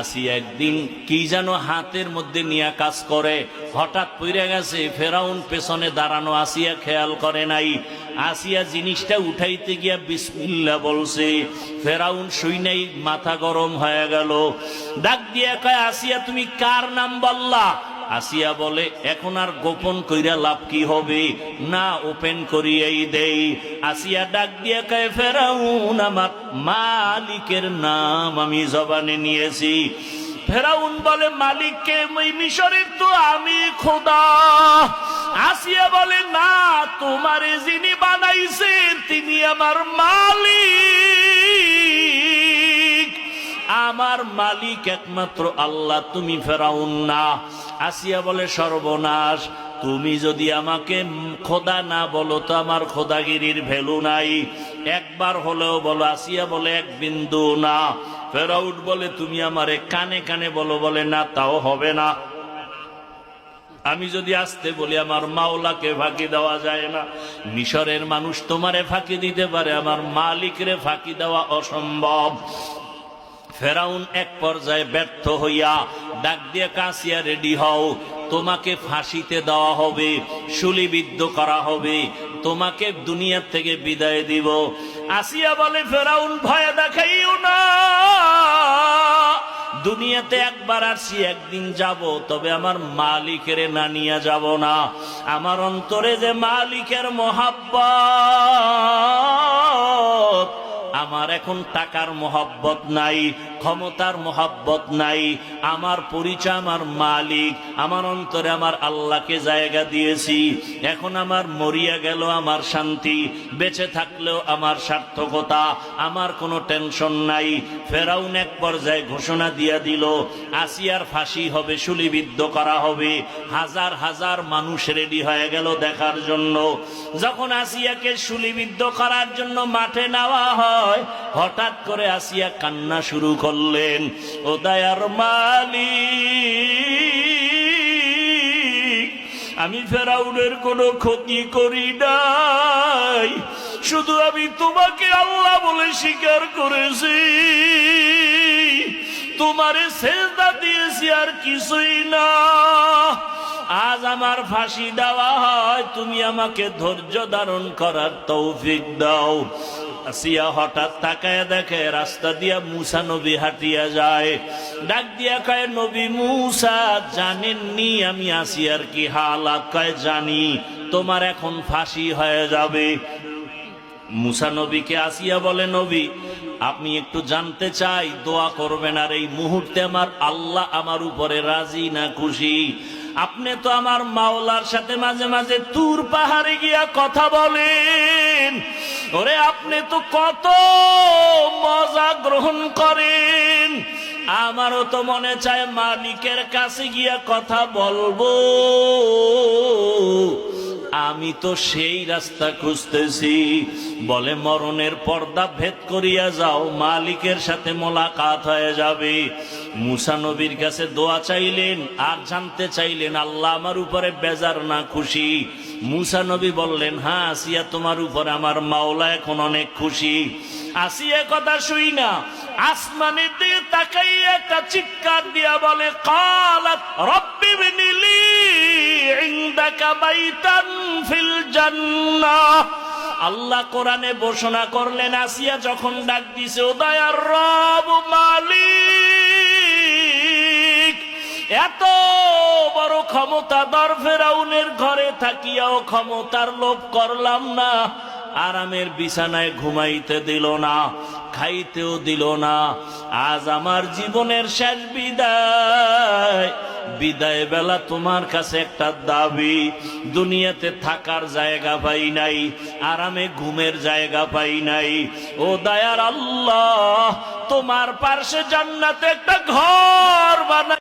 আসি একদিন কি যেন হাতের মধ্যে নিয়া কাজ করে, হঠাৎ পইরে গেছে, ফেরাউন পেছনে দাঁড়ানো আসিয়া খেয়াল করে নাই। আসিয়া জিনিসটা উঠাইতে গিয়া বিসমিল্লা বলছে, ফেরাউন শুই নাই, মাথা গরম হয়ে গেল। ডাক দিয়া কয়, আসিয়া তুমি কার নাম বললা? আসিয়া বলে, এখন আর গোপন কইরা লাভ কি হবে? না, ওপেন করিয়াই দেই। আসিয়া ডাক দিয়ে কয়ে, ফেরাউন, আমার মালিকের নাম আমি জবানে নিয়েছি। ফেরাউন বলে মালিককে মিশরের তো আমি খোদা। আসিয়া বলে, না, তোমারে যিনি বানাইছেন, তিনি আমার মালিক। আমার মালিক একমাত্র আল্লাহ, তুমি ফেরাউন না। আসিয়া বলে, সর্বনাশ, তুমি যদি আমাকে খোদা না বলো, তো আমার খোদাগিরির ভ্যালু নাই। একবার হলেও বলো, আসিয়া বলে, এক বিন্দু না। ফেরাউট বলে, তুমি আমারে কানে কানে বলো, বলে, না, তাও হবে না। আমি যদি আসতে বলি, আমার মাওলাকে ফাঁকি দেওয়া যায় না। মিশরের মানুষ তোমারে ফাঁকি দিতে পারে, আমার মালিকরে ফাঁকি দেওয়া অসম্ভব। ফেরাউন এক পর্যায়ে ব্যর্থ হইয়া ডাক দিয়ে কাশিয়া রেডি হও। তোমাকে ফাঁসিতে দেওয়া হবে শুলিবিদ্ধ করা হবে। তোমাকে দুনিয়ার থেকে বিদায় দিব। আসিয়া বলে, ফেরাউন, ভয় দেখাইও না। দুনিয়াতে একবার আসি, একদিন যাব, তবে আমার মালিকের না নিয়ে যাব না। আমার অন্তরে যে মালিকের মহাব্বত, আমার এখন টাকার মোহাব্বত নাই। ক্ষমতার মোহাব্বত নাই। আমার পরিচয় আমার মালিক। আমার অন্তরে আমার আল্লাহকে জায়গা দিয়েছি। এখন আমার মরিয়া গেল আমার শান্তি। বেঁচে থাকলেও আমার সার্থকতা। আমার কোনো টেনশন নাই। ফেরাউন এক পর্যায়ে ঘোষণা দিয়া দিল, আসিয়ার ফাঁসি হবে শুলিবিদ্ধ করা হবে। হাজার হাজার মানুষ রেডি হয়ে গেল দেখার জন্য। যখন আসিয়াকে শুলিবিদ্ধ করার জন্য মাঠে নেওয়া হয় হঠাৎ করে আসিয়া কান্না শুরু করলেন, ও দয়ার মালিক, আমি ফেরাউনের কোনো ক্ষতি করি নাই। শুধু আমি তোমাকে আল্লাহ বলে স্বীকার করেছি। তোমারে সেজদা দিয়েছি আর কিছুই না। আজ আমার ফাঁসি দেওয়া হয়, তুমি আমাকে ধৈর্য ধারণ করার তৌফিক দাও। আসিয়া হঠাৎ তাকায় দেখে, রাস্তা দিয়া মুসা নবী হাঁটিয়া যায়। ডাক দিয়া কয়, নবী মুসা, জানেননি আমি আসিয়ার কি হালাত কয়, জানি, তোমার এখন ফাঁসি হয়ে যাবে। মুসা নবীকে আসিয়া বলে, নবী, আপনি একটু জানতে চাই, দোয়া করবেন, আর এই মুহূর্তে আমার আল্লাহ আমার উপরে রাজি না খুশি। আপনি তো আমার মাওলার সাথে মাঝে মাঝে তুর পাহাড়ে গিয়া কথা বলেন। ওরে আপনি তো কত মজা গ্রহণ করেন। আমারও তো মনে চায় মালিকের কাছে গিয়া কথা বলব। আমি তো সেই রাস্তা খুঁজতেছি। বলে মরণের পর্দা ভেদ করিয়া যাও, মালিকের সাথে মোলাকাত হয়ে যাবে। মুসা নবীর কাছে দোয়া চাইলেন, আর জানতে চাইলেন, আল্লাহ আমার উপরে বেজার না খুশি। মুসা নবী বললেন হ্যাঁ আসিয়া তোমার উপরে আমার মাওলা এখন অনেক খুশি। আসিয়া কথা শুই না। আসমানের দিকে তাকাইয়া একটা চিৎকার দিয়া বলে, কালাত রব্বি বিনিলি ইনদাকা বাইতান ফিল আল্লাহ কোরআনে ঘোষণা করলেন, আসিয়া যখন ডাক দিছে, ও দয়ার রব মালিক, এত বড় ক্ষমতা দর ফেরাউনের ঘরে থাকিয়াও ক্ষমতার লোভ করলাম না। আরামের বিছানায় ঘুমাইতে দিল না, খাইতেও দিল না। আজ আমার জীবনের শেষ বিদায়। বিদায় বেলা তোমার কাছে একটা দাবি, দুনিয়াতে থাকার জায়গা পাই নাই, আরামে ঘুমের জায়গা পাই নাই। ও দায়ার আল্লাহ, তোমার পার্শ্বে জান্নাতে একটা ঘর বানাই